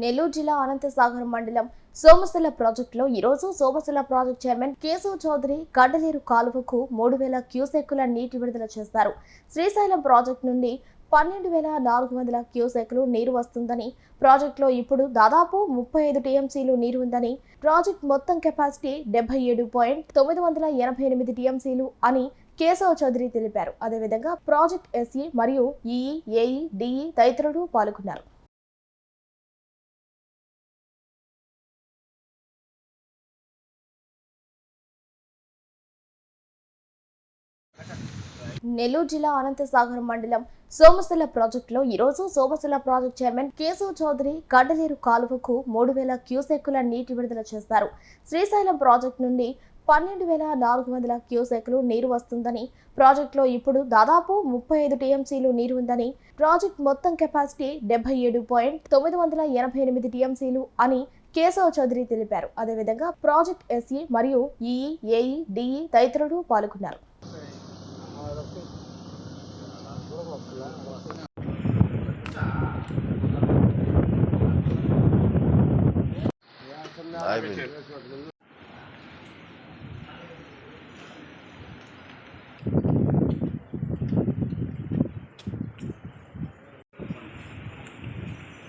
నెల్లూరు జిల్లా అనంతసాగర్ మండలం సోమశిల ప్రాజెక్టులో ఈరోజు సోమశిల ప్రాజెక్ట్ చైర్మన్ కేశవ చౌదరి గడ్డలేరు కాలువకు మూడు వేల క్యూసెక్కుల నీటి విడుదల చేశారు. శ్రీశైలం ప్రాజెక్టు నుండి పన్నెండు వేల నాలుగు వందల క్యూసెక్లు నీరు వస్తుందని ప్రాజెక్టులో ఇప్పుడు దాదాపు ముప్పై ఐదు టీఎంసీలు నీరు ఉందని ప్రాజెక్ట్ మొత్తం కెపాసిటీ డెబ్బై ఏడు పాయింట్ తొమ్మిది వందల ఎనభై ఎనిమిది టీఎంసీలు అని కేశవ్ చౌదరి తెలిపారు. అదేవిధంగా ప్రాజెక్ట్ ఎస్ఈ మరియు ఈఈ ఏఈ డిఈ తదితరులు పాల్గొన్నారు. నెల్లూరు జిల్లా అనంతసాగర్ మండలం సోమశిల ప్రాజెక్టులో ఈరోజు సోమశిల ప్రాజెక్ట్ చైర్మన్ కేశవ్ చౌదరి గడ్డలేరు కాలువకు మూడు వేల క్యూసెక్కుల నీటి విడుదల చేశారు. శ్రీశైలం ప్రాజెక్టు నుండి పన్నెండు వేల నాలుగు వందల క్యూసెక్లు నీరు వస్తుందని ప్రాజెక్టులో ఇప్పుడు దాదాపు ముప్పై ఐదు టీఎంసీలు నీరు ఉందని ప్రాజెక్ట్ మొత్తం కెపాసిటీ డెబ్బై ఏడు పాయింట్ తొమ్మిది వందల ఎనభై ఎనిమిది టీఎంసీలు అని కేశవ్ చౌదరి తెలిపారు. అదేవిధంగా ప్రాజెక్ట్ ఎస్ఈ మరియు ఈఈ ఏఈ డిఈ తదితరులు పాల్గొన్నారు. Ay.